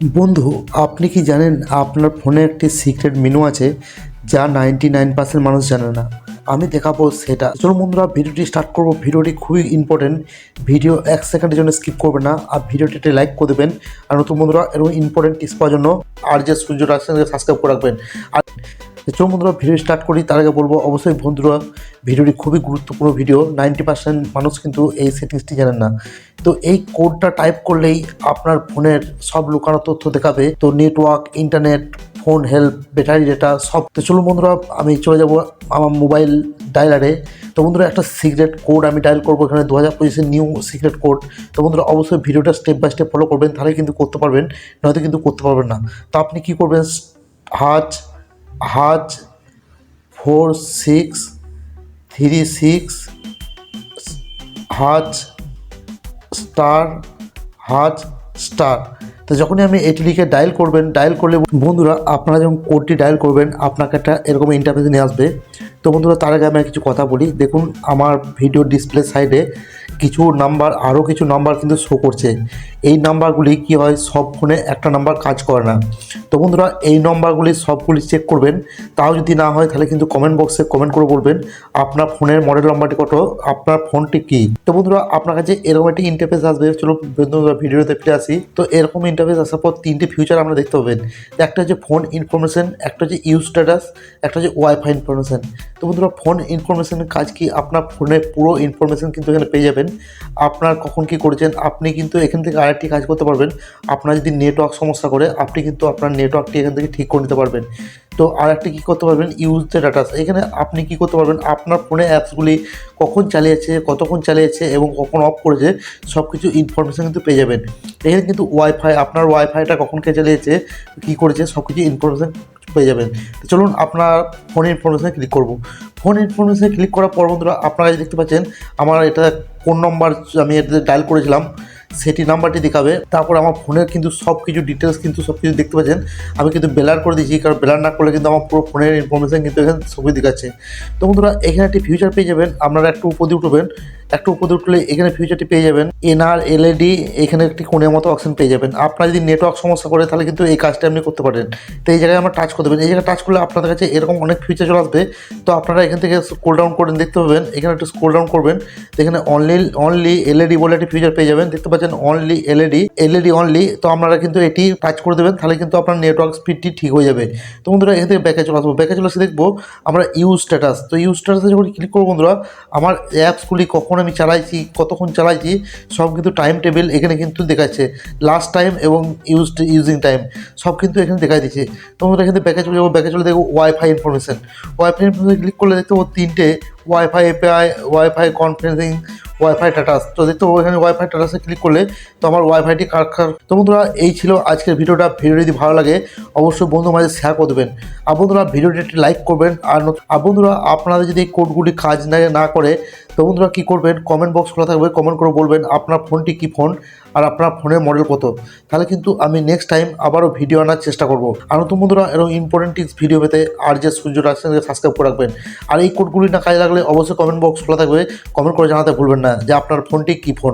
বন্ধু, আপনি কি জানেন আপনার ফোনে একটি সিক্রেট মেনু আছে যা নাইনটি নাইন পার্সেন্ট মানুষ জানে না? আমি দেখাবো সেটা। চলুন বন্ধুরা, ভিডিওটি স্টার্ট করব। ভিডিওটি খুবই ইম্পর্টেন্ট ভিডিও এক সেকেন্ডের জন্য স্কিপ করবে না। আর ভিডিওটিতে লাইক করে দেবেন। আর নতুন বন্ধুরা এরকম ইম্পর্টেন্ট টিপস পাওয়ার জন্য আর যে সূর্য রাখছেন সাবস্ক্রাইব করে রাখবেন। আর চলুন বন্ধুরা, ভিডিও স্টার্ট করি। তার আগে বলব, অবশ্যই বন্ধুরা ভিডিওটি খুবই গুরুত্বপূর্ণ ভিডিও। নাইনটি পার্সেন্ট মানুষ কিন্তু এই সেটিংসটি জানেন না। তো এই কোডটা টাইপ করলেই আপনার ফোনের সব লুকানো তথ্য দেখাবে। তো network, internet, phone help, battery data সব। তো চলুন বন্ধুরা, আমি চলে যাব আমার মোবাইল ডায়লারে। তো বন্ধুরা, একটা সিক্রেট কোড আমি ডায়াল করব এখানে দু হাজার পঁচিশের নিউ সিক্রেট কোড। তো বন্ধুরা, অবশ্যই ভিডিওটা স্টেপ বাই স্টেপ ফলো করবেন, তাহলে কিন্তু করতে পারবেন, নয়তো কিন্তু করতে পারবেন না। তো আপনি কি করবেন? Hash hash, four, six three six hash star hash star. তো যখনই আমি এটি লিখে ডায়াল করবেন ডায়াল করলে বন্ধুরা আপনারা যখন কোডটি ডায়াল করবেন, আপনাকে একটা এরকম ইন্টারফেস নিয়ে আসবে। তো বন্ধুরা, তার আগে আমি কিছু কথা বলি। দেখুন, আমার ভিডিও ডিসপ্লে সাইডে কিছু নাম্বার আরও কিছু নাম্বার কিন্তু শো করছে। এই নাম্বারগুলি কি হয়? সব ফোনে একটা নাম্বার কাজ করে না। তো বন্ধুরা, এই নাম্বারগুলি সবগুলি চেক করবেন। তাও যদি না হয়, তাহলে কিন্তু কমেন্ট বক্সে কমেন্ট করে বলবেন, আপনার ফোনের মডেল নাম্বারটি কত, আপনার ফোনটি কী? তো বন্ধুরা, আপনার কাছে এরকম একটি ইন্টারফেস আসবে। চলো বন্ধুরা ভিডিওতে ফিরে আসি। তো এরকম ইন্টারফেস আসার পর তিনটে ফিউচার আমরা দেখতে পাবেন। একটা হচ্ছে ফোন ইনফরমেশন একটা হচ্ছে ইউজ স্ট্যাটাস একটা হচ্ছে ওয়াইফাই ইনফরমেশন তো বন্ধুরা ফোন ইনফরমেশনের কাজ কি? আপনার ফোনের পুরো ইনফরমেশন কিন্তু এখানে পেয়ে যাবেন। আপনার কখন কি করেছেন? আপনি কিন্তু এখান থেকে আরেকটি কাজ করতে পারবেন। আপনার যদি নেটওয়ার্ক সমস্যা করে, আপনি কিন্তু আপনার নেটওয়ার্কটি এখান থেকে ঠিক করে নিতে পারবেন। তো আর একটা কী করতে পারবেন? ইউজ দ্য ডাটা এখানে আপনি কি করতে পারবেন? আপনার ফোনে অ্যাপসগুলি কখন চালিয়েছে, কতক্ষণ চালিয়েছে এবং কখন অফ করেছে সব কিছু ইনফরমেশান কিন্তু পেয়ে যাবেন। এখানে কিন্তু ওয়াইফাই আপনার ওয়াইফাইটা কখন কে চালিয়েছে, কী করেছে সব কিছু ইনফরমেশান পেয়ে যাবেন। চলুন আপনার ফোন ইনফরমেশানে ক্লিক করব। ফোন ইনফরমেশানে ক্লিক করার পর বন্ধুরা, আপনারা দেখতে পাচ্ছেন, আমার এটা কোন নম্বর আমি এটাতে ডায়াল করেছিলাম। সেটি নাম্বারটি দেখাবে। তারপর আমার ফোনের কিন্তু সব কিছু ডিটেলস কিন্তু সব কিছু দেখতে পাচ্ছেন। আমি কিন্তু বেলার করে দিয়েছি, কারণ বেলার না করলে কিন্তু আমার পুরো ফোনের ইনফরমেশান কিন্তু এখানে সবই দেখাচ্ছে। তো বন্ধুরা, এখানে একটি ফিউচার পেয়ে যাবেন। আপনারা একটু উপদি উঠবেন। একটু উপর উঠলে এখানে ফিউচারটি পেয়ে যাবেন। এনআর এলএডি এখানে একটি কোণের মতো অপশন পেয়ে যাবেন। আপনার যদি নেটওয়ার্ক সমস্যা করে, তাহলে কিন্তু এই কাজটা আপনি করতে পারেন। তো এই জায়গায় আমরা টাচ করে দেবেন এই জায়গায় টাচ করলে আপনাদের কাছে এরকম অনেক ফিউচার চলে আসবে। তো আপনারা এখান থেকে স্ক্রোল ডাউন করে দেখতে পাবেন। এখানে একটু স্ক্রোল ডাউন করবেন। এখানে অনলি অনলি এলইডি বলে একটি ফিউচার পেয়ে যাবেন। দেখতে পাচ্ছেন অনলি এলইডি এলইডি অনলি তো আপনারা কিন্তু এটি টাচ করে দেবেন। তাহলে কিন্তু আপনার নেটওয়ার্ক স্পিডটি ঠিক হয়ে যাবে। তো বন্ধুরা, এখান থেকে ব্যাকে চলে আসব। ব্যাকে চলে এসে দেখব, আমরা ইউ স্ট্যাটাস তো ইউ স্ট্যাটাসে যখন ক্লিক করব বন্ধুরা, আমার অ্যাপসগুলি কখন আমি চালাইছি, কতক্ষণ চালাইছি, সব কিন্তু টাইম টেবিল এখানে কিন্তু দেখাচ্ছে লাস্ট টাইম এবং ইউজ ইউজিং টাইম সব কিন্তু এখানে দেখাই দিচ্ছে তোমরা এখানে ব্যাকে চলে যাব। ব্যাকে চলে দেখব wifi information wifi information click করলে দেখতে ও তিনটে। Wifi API wifi conferencing wifi status তো দেখতে পাবো এখানে ওয়াইফাই টাটাসে ক্লিক করলে তো আমার ওয়াইফাইটি কারখার তো বন্ধুরা, এই ছিল আজকের ভিডিওটা। ভিডিও যদি ভালো লাগে, অবশ্যই বন্ধু মাঝে শেয়ার করে দেবেন। আর বন্ধুরা, ভিডিওটি একটি লাইক করবেন। আর বন্ধুরা আপনাদের যদি কোডগুলি কাজ না করে, তো বন্ধুরা কী করবেন? কমেন্ট বক্স খোলা থাকবে কমেন্ট করে বলবেন আপনার ফোনটি কী ফোন আর আপনার ফোনের মডেল কত? তাহলে কিন্তু আমি নেক্সট টাইম আবারও ভিডিও আনার চেষ্টা করব। আর নতুন বন্ধুরা এরকম ইম্পর্টেন্ট টিপস ভিডিও পেতে আর যে সূর্য রাখছেন সাবস্ক্রাইব করে রাখবেন। আর এই কোডগুলি না কাজে লাগলে অবশ্যই কমেন্ট বক্স খোলা থাকবে। কমেন্ট করে জানাতে ভুলবেন না যে আপনার ফোনটি কী ফোন